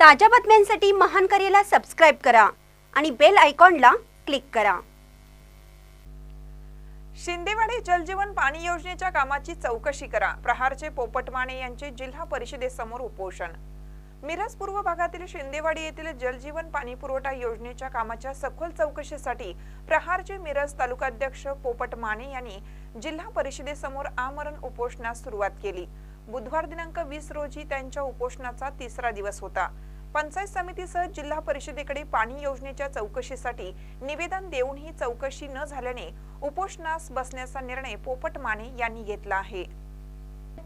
ताज्या बातम्यांसाठी महान करेला सबस्क्राईब करा आणि बेल आयकॉनला क्लिक करा. शिंदेवाडी जलजीवन पाणी योजनेच्या कामाची चौकशी करा. प्रहारचे पोपट माने यांचे जिल्हा परिषदेसमोर उपोषण. मिरज पूर्व भागातील शिंदेवाडी येथील जलजीवन पाणी पुरवठा योजनेच्या कामाच्या सखोल चौकशीसाठी प्रहारचे मिरज तालुकाध्यक्ष पोपट माने यांनी जिल्हा परिषदेसमोर आमरण उपोषणास सुरुवात केली. बुधवार दिनांक वीस रोजी त्यांच्या उपोषणाचा तिसरा दिवस होता. पंचायत समितीसह जिल्हा परिषदेकडे पाणी योजनेच्या चौकशीसाठी निवेदन देऊनही चौकशी न झाल्याने उपोषणास बसण्याचा निर्णय पोपट माने यांनी घेतला आहे.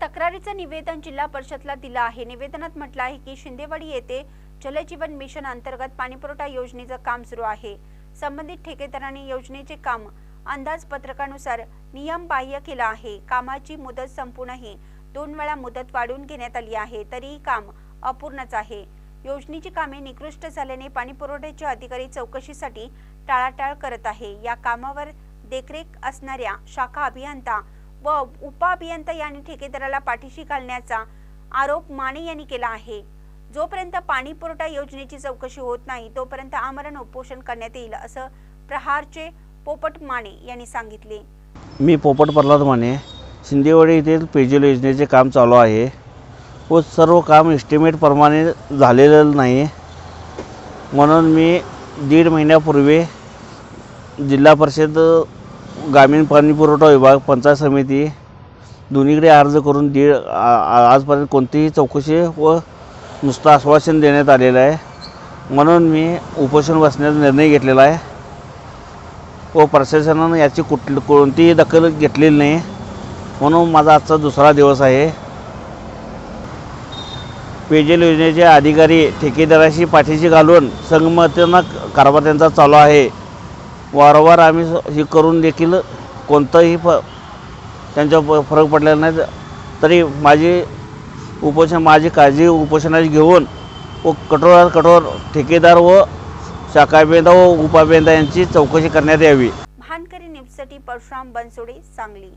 तक्रारीचं निवेदन जिल्हा परिषदला दिलं आहे. निवेदनात म्हटलं आहे की शिंदेवाडी येथे जलजीवन मिशन अंतर्गत पाणीपुरवठा योजनेचं काम सुरू आहे. संबंधित ठेकेदारांनी योजनेचे काम अंदाजपत्रकानुसार नियम बाह्य केलं आहे. कामाची मुदत संपूनही दोन वेळा मुदत वाढवून घेण्यात आली आहे. तरीही काम अपूर्णच आहे. योजनेची कामे निकृष्ट झाल्याने पाणीपुरवठ्याचे अधिकारी चौकशीसाठी टाळाटाळ करत आहे. या कामावर देखरेख असणाऱ्या शाखा अभियंता व उपअभियंता यांनी ठेकेदाराला पाठीशी घालण्याचा आरोप माने यांनी केला आहे. जोपर्यंत पाणी पुरवठा योजनेची चौकशी होत नाही तोपर्यंत आमरण उपोषण करण्यात येईल असं प्रहारचे पोपट माने यांनी सांगितले. मी पोपट प्रल्हाद माने. शिंदेवाडी येथील पेजल योजनेचे काम चालू आहे. व सर्व काम इस्टिमेटप्रमाणे झालेलं नाही म्हणून मी दीड महिन्यापूर्वी जिल्हा परिषद ग्रामीण पाणीपुरवठा विभाग पंचायत समिती दोन्हीकडे अर्ज करून दीड आजपर्यंत कोणतीही चौकशी व नुसतं आश्वासन देण्यात आलेलं आहे. म्हणून मी उपोषण बसण्याचा निर्णय घेतलेला आहे. व प्रशासनानं याची कुठ कोणतीही दखल घेतलेली नाही. म्हणून माझा आजचा दुसरा दिवस आहे. पेजल योजनेचे अधिकारी ठेकेदाराशी पाठीशी घालून संगमतीनं कारभार त्यांचा चालू आहे. वारंवार आम्ही हे करून देखील कोणतंही फ त्यांच्या फरक पडलेला नाही. तरी माझी उपोषण माझी काळजी उपोषणाची घेऊन व कठोरात कठोर ठेकेदार व शाखा व उपाभियंता यांची चौकशी करण्यात यावी. भानकरी न्यूजसाठी परशुराम बनसोडे सांगली.